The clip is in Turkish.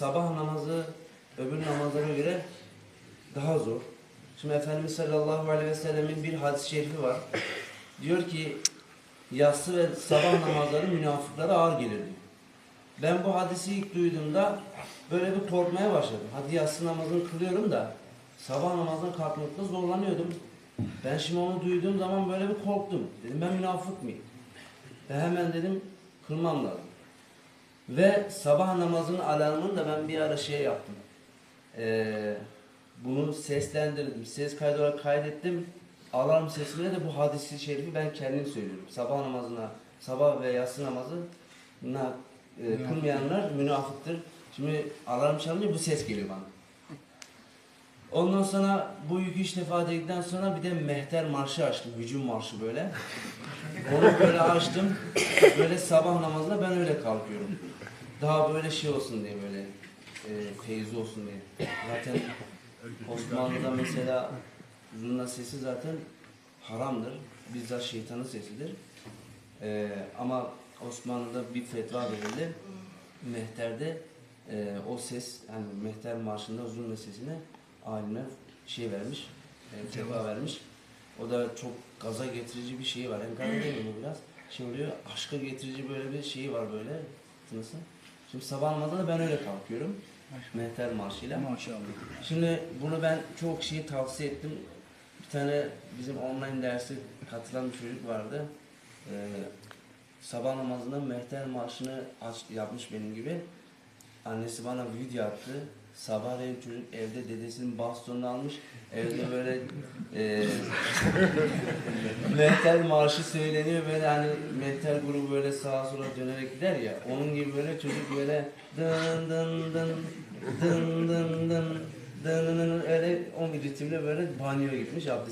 sabah namazı öbür namazlara göre daha zor. Şimdi Efendimiz sallallahu aleyhi ve sellemin bir hadis-i şerifi var. Diyor ki yatsı ve sabah namazları münafıklara ağır gelir diyor. Ben bu hadisi ilk duyduğumda böyle bir korkmaya başladım. Hadi yatsı namazını kılıyorum da sabah namazından kalkmakta zorlanıyordum. Ben şimdi onu duyduğum zaman böyle bir korktum. Dedim ben münafık mıyım? Ve hemen dedim kılmam lazım. Ve sabah namazının alarmını da ben bir ara şey yaptım. Ee, bunu seslendirdim. Ses kaydı olarak kaydettim. Alarm sesine de bu hadisi şerifi ben kendim söylüyorum. Sabah namazına, sabah ve yatsı namazına e, kılmayanlar münafıktır. Şimdi alarm çalınca bu ses geliyor bana. Ondan sonra bu yükü işte ifade edildikten sonra bir de mehter marşı açtım. Hücum marşı böyle. Onu böyle açtım. Böyle sabah namazında ben öyle kalkıyorum. Daha böyle şey olsun diye böyle e, feyzi olsun diye. Zaten Osmanlı'da mesela zurna sesi zaten haramdır. Bizzat şeytanın sesidir. E, ama Osmanlı'da bir fetva verildi. Mehter'de e, o ses, yani Mehter Marşı'nda zurna sesine alimler şey vermiş, e, fetva vermiş. O da çok gaza getirici bir şey var. Bu biraz? Şey oluyor, aşka getirici böyle bir şeyi var böyle. Nasıl? Şimdi sabah namazında ben öyle kalkıyorum. Mehter marşıyla. Maşallah. Şimdi bunu ben çok kişiye tavsiye ettim. Bir tane bizim online dersi katılan bir çocuk vardı. Ee, sabah namazında Mehter Marşı'nı aç, yapmış benim gibi. Annesi bana video attı. Sabahleyin çocuk evde dedesinin bastonunu almış. Evde böyle e, Mehter Marşı söyleniyor böyle hani Mehter grubu böyle sağa sola dönerek gider ya. Onun gibi böyle çocuk böyle dın dın dın dın dın dın dın dın öyle o ritimle böyle banyoya gitmiş abdest